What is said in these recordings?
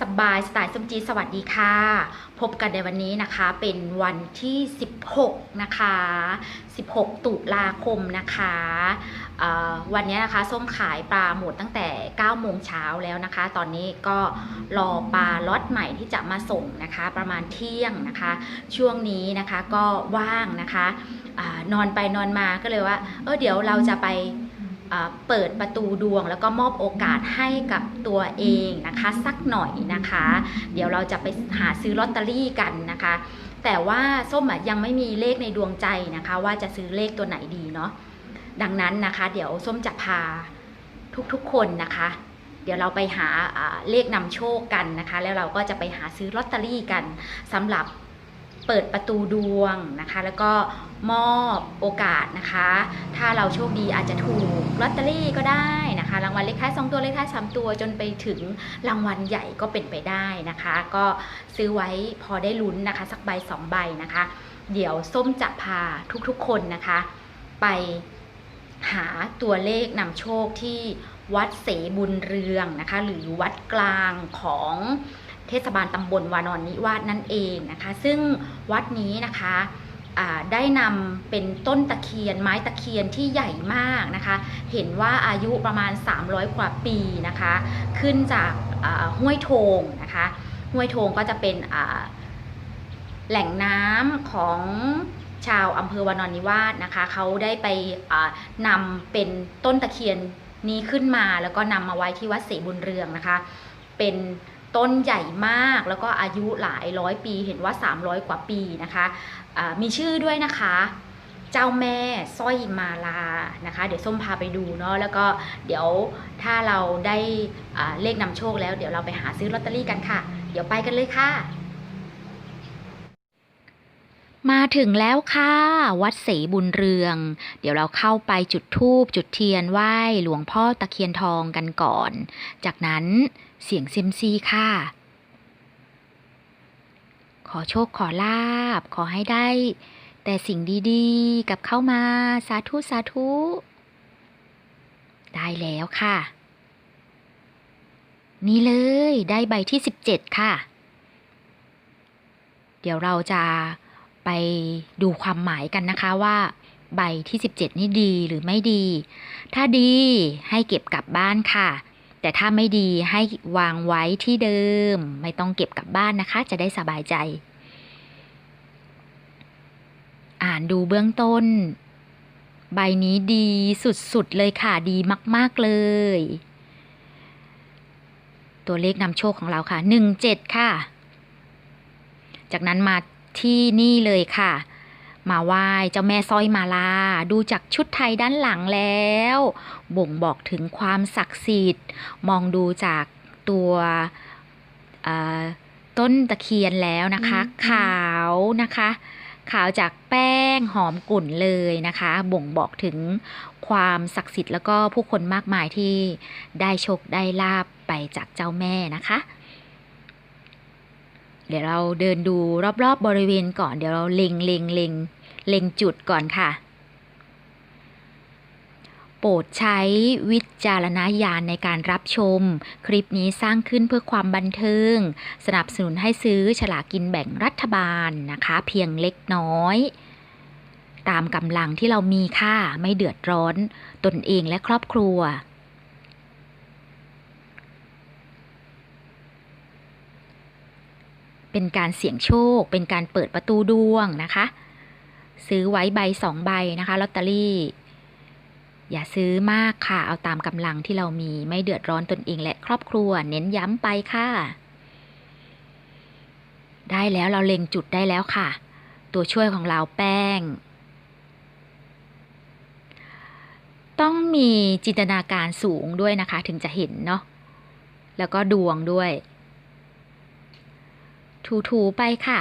สบายสไตล์ส้มจีสวัสดีค่ะ พบกันในวันนี้นะคะเป็นวันที่ 16 นะคะ 16 ตุลาคมนะคะวันนี้นะคะส้มขายปลาหมดตั้งแต่ 9 โมงเช้าแล้วนะคะ ตอนนี้ก็รอปลาล็อตใหม่ที่จะมาส่งนะคะ ประมาณเที่ยงนะคะ ช่วงนี้นะคะก็ว่างนะคะอนอนไปนอนมาก็เลยว่า เออเดี๋ยวเราจะไป เปิดประตูดวง แล้วก็มอบโอกาสให้กับตัวเองนะคะสักหน่อยนะคะ เดี๋ยวเราจะไปหาซื้อลอตเตอรี่กันนะคะ แต่ว่าส้มยังไม่มีเลขในดวงใจนะคะ ว่าจะซื้อเลขตัวไหนดีเนาะดังนั้นนะคะ เดี๋ยวส้มจะพาทุกๆคนนะคะ เดี๋ยวเราไปหาเลขนำโชคกันนะคะ แล้วเราก็จะไปหาซื้อลอตเตอรี่กันสำหรับ เปิดประตูดวงนะคะ แล้วก็มอบโอกาสนะคะ ถ้าเราโชคดีอาจจะถูกลอตเตอรี่ก็ได้นะคะ รางวัลเลขท้าย 2 ตัวเลขท้าย 3 ตัวจนไปถึงรางวัลใหญ่ก็เป็นไปได้นะคะ ก็ซื้อไว้พอได้ลุ้นนะคะ สักใบสองใบนะคะ เดี๋ยวส้มจะพาทุกๆคนนะคะ ไปหาตัวเลขนำโชคที่วัดเสบุญเรืองนะคะ หรือวัดกลางของ เทศบาลตำบลวานอนนิวาสนั่นเองนะคะ ซึ่งวัดนี้นะคะได้นำเป็นต้นตะเคียนไม้ตะเคียนที่ใหญ่มากนะคะ เห็นว่าอายุประมาณ 300 กว่าปีนะคะ ขึ้นจากห้วยโทงนะคะห้วยโทงก็จะเป็นแหล่งน้ำของชาวอำเภอวานอนนิวาสนะคะเขาได้ไปนำเป็นต้นตะเคียนนี้ขึ้นมา แล้วก็นำมาไว้ที่วัดศรีบุญเรืองนะคะ เป็น ต้นใหญ่มากแล้วก็อายุหลายร้อยปีเห็นว่า 300 กว่าปีนะคะอ่ามีชื่อด้วยนะคะ เจ้าแม่สร้อยมาลานะคะ เดี๋ยวส้มพาไปดูเนาะแล้วก็เดี๋ยวถ้าเราได้เลขนำโชคแล้ว เดี๋ยวเราไปหาซื้อลอตเตอรี่กันค่ะ เดี๋ยวไปกันเลยค่ะมาถึงแล้วค่ะ วัดเสบุญเรือง เดี๋ยวเราเข้าไปจุดธูปจุดเทียนไหว้หลวงพ่อตะเคียนทองกันก่อน จากนั้น เสียงเซมซีค่ะ ขอโชคขอลาบ ขอให้ได้ แต่สิ่งดีๆ กับเข้ามาสาธุสาธุ ได้แล้วค่ะ นี่เลยได้ใบที่ 17 ค่ะ เดี๋ยวเราจะไปดูความหมายกันนะคะว่าใบที่ 17 นี่ดีหรือไม่ดี ถ้าดีให้เก็บกลับบ้านค่ะ แต่ถ้าไม่ดีให้วางไว้ที่เดิม ไม่ต้องเก็บกลับบ้านนะคะ จะได้สบายใจ อ่านดูเบื้องต้น ใบนี้ดีสุดๆเลยค่ะดีมาก ๆเลย ตัวเลขนำโชคของเราค่ะ 17 ค่ะ จากนั้นมาที่นี่เลยค่ะ มาไหว้เจ้าแม่สร้อยมาลา ดูจากชุดไทยด้านหลังแล้ว บ่งบอกถึงความศักดิ์สิทธิ์ มองดูจากตัวเอ่อต้นตะเคียนแล้วนะคะ ขาวนะคะ ขาวจากแป้งหอมกลุ่นเลยนะคะ บ่งบอกถึงความศักดิ์สิทธิ์แล้วก็ผู้คนมากมายที่ได้โชคได้ลาบไปจากเจ้าแม่นะคะ เดี๋ยวเราเดินดูรอบๆบบริเวณก่อนเดี๋ยวเราเล็งเล็งเล็งเล็งจุดก่อนค่ะ โปรดใช้วิจารณญาณในการรับชม คลิปนี้สร้างขึ้นเพื่อความบันเทิง สนับสนุนให้ซื้อฉลากินแบ่งรัฐบาลนะคะ เพียงเล็กน้อย ตามกำลังที่เรามีค่าไม่เดือดร้อน ตนเองและครอบครัว เป็นการเสี่ยงโชค เป็นการเปิดประตูดวงนะคะ ซื้อไว้ใบสองใบนะคะลอตเตอรี่ อย่าซื้อมากค่ะ เอาตามกำลังที่เรามีไม่เดือดร้อนตนเองและครอบครัว เน้นย้ำไปค่ะ ได้แล้วเราเล็งจุดได้แล้วค่ะ ตัวช่วยของเราแป้ง ต้องมีจินตนาการสูงด้วยนะคะ ถึงจะเห็นเนาะแล้วก็ดวงด้วย ถูๆไปค่ะ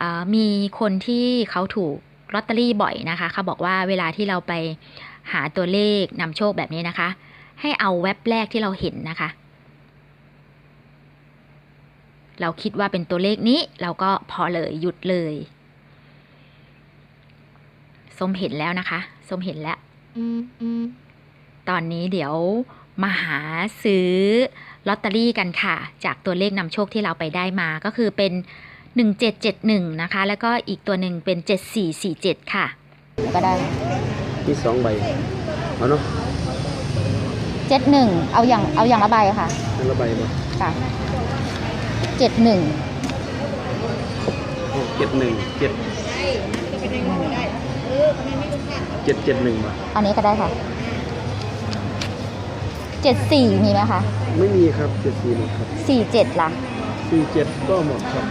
อ่ามีคนที่เขาถูกลอตเตอรี่บ่อยนะคะเขาบอกว่าเวลาที่เราไปหาตัวเลขนำโชคแบบนี้นะคะ ให้เอาเว็บแรกที่เราเห็นนะคะ เราคิดว่าเป็นตัวเลขนี้เราก็พอเลยหยุดเลยส้มเห็นแล้วนะคะส้มเห็นแล้วตอนนี้เดี๋ยวมาหาซื้อ ลอตเตอรี่กันค่ะ จากตัวเลขนำโชคที่เราไปได้มาก็คือเป็น 1771 นะคะ แล้วก็อีกตัวหนึ่งเป็น 7447 ค่ะ ก็ได้มีสองใบเอาเนาะ71เอาอย่างเอาอย่างละใบค่ะนั่นละใบบ่ค่ะ71เจ็ดหนึ่งเจ็ดเจ็ดเจ็ดเจ็ดหนึ่งบ่อันนี้ก็ได้ค่ะ เจ็ดสี่มีไหมคะไม่มีครับเจ็ดสี่หมดครับสี่เจ็ดล่ะสี่เจ็ดก็หมดครับ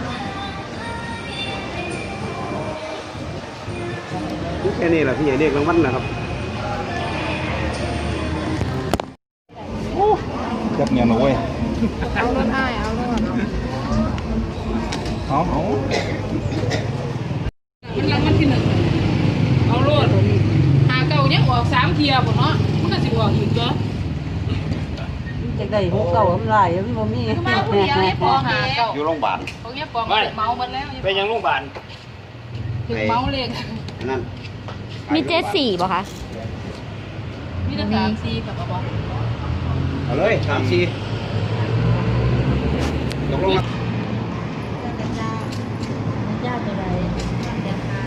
นี่แค่นี้แหละพี่ใหญ่เรียกรางวัลนะครับจับเงียบนะเว้ยเอารถอ้ายเอารถเอาเอามันรางวัลที่หนึ่งเอารถหาเก่ายังออกสามเทียบ่เนาะมันก็สิออกอีกเยอะ จากได้หกเก่าทำลายมันบ่มีมาผู้เดียวนี่พอหาเก่าอยู่โรงพยาบาลเขาเนี้ยปองเมาหมดแล้วไปยังโรงพยาบาลถึงเมาเลยนั่นมีเจ็ดสี่ป่ะคะมีแต่สามสี่กับบ่เอาเลยสามสี่ตกลงมา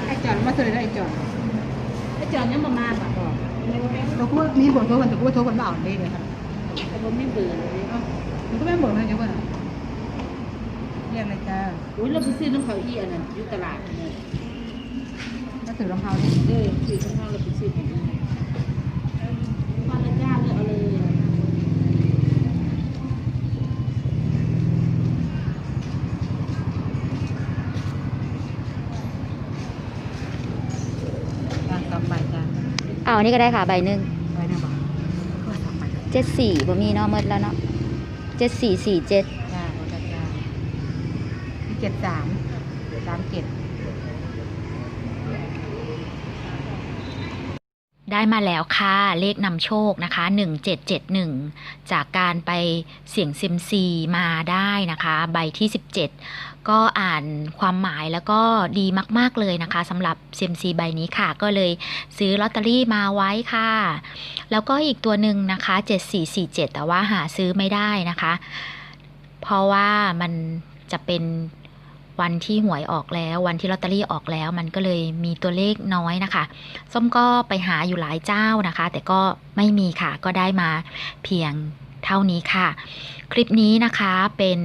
ไอ้จอนมาเสยได้ไอ้จอนไอ้จอนยังบ่มาบ่เราพูดมีบทโทรกันแต่พูดโทรกันเปล่าได้เลยค่ะ แต่บ่มีเบื่อเลยเอ้ามันก็ไม่บอกนะจ๊ะว่าเรียกอะไรจ้าอุ้ยเราไปซื้อน้ำเขาอีอันนั้นอยู่ตลาดเนี่ยมาถือรองเท้าดิเด้อซื้อข้างนอกเราไปซื้อของมันมาละจ้าเลยเอาเลยจ้าสองใบจ้าเอาอันนี้ก็ได้ค่ะใบหนึ่ง ใบหนึ่งบอกก็สองใบ เจ็ดสี่บ่มีเนาะหมดแล้วเนาะเจ็ดสี่สี่เจ็ดจ้าโอ้จ้าจ้ามีเจ็ดสามสามเจ็ดได้มาแล้วค่ะ เลขนำโชคนะคะ 1771 จากการไปเสี่ยงซิมซีมาได้นะคะ ใบที่ 17 ก็อ่านความหมายแล้วก็ดีมาก ๆ เลยนะคะสำหรับซิมซีใบนี้ค่ะ ก็เลยซื้อลอตเตอรี่มาไว้ค่ะ แล้วก็อีกตัวหนึ่งนะคะ 7447 แต่ว่าหาซื้อไม่ได้นะคะ เพราะว่ามันจะเป็นวันที่หวยออกแล้ว วันที่ลอตเตอรี่ออกแล้ว มันก็เลยมีตัวเลขน้อยนะคะ ส้มก็ไปหาอยู่หลายเจ้านะคะ แต่ก็ไม่มีค่ะก็ได้มาเพียง เท่านี้ค่ะ คลิปนี้นะคะเป็น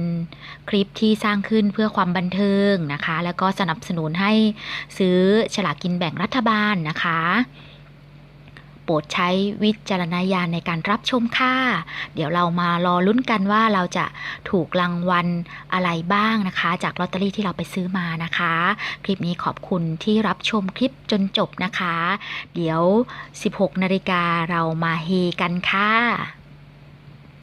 คลิปที่สร้างขึ้นเพื่อความบันเทิงนะคะ แล้วก็สนับสนุนให้ซื้อฉลากกินแบ่งรัฐบาลนะคะโปรดใช้วิจารณญาณในการรับชมค่ะ เดี๋ยวเรามารอลุ้นกันว่าเราจะถูกรางวัลอะไรบ้างนะคะ จากลอตเตอรี่ที่เราไปซื้อมานะคะ คลิปนี้ขอบคุณที่รับชมคลิปจนจบนะคะ เดี๋ยว 16นาฬิกาเรามาเฮกันค่ะ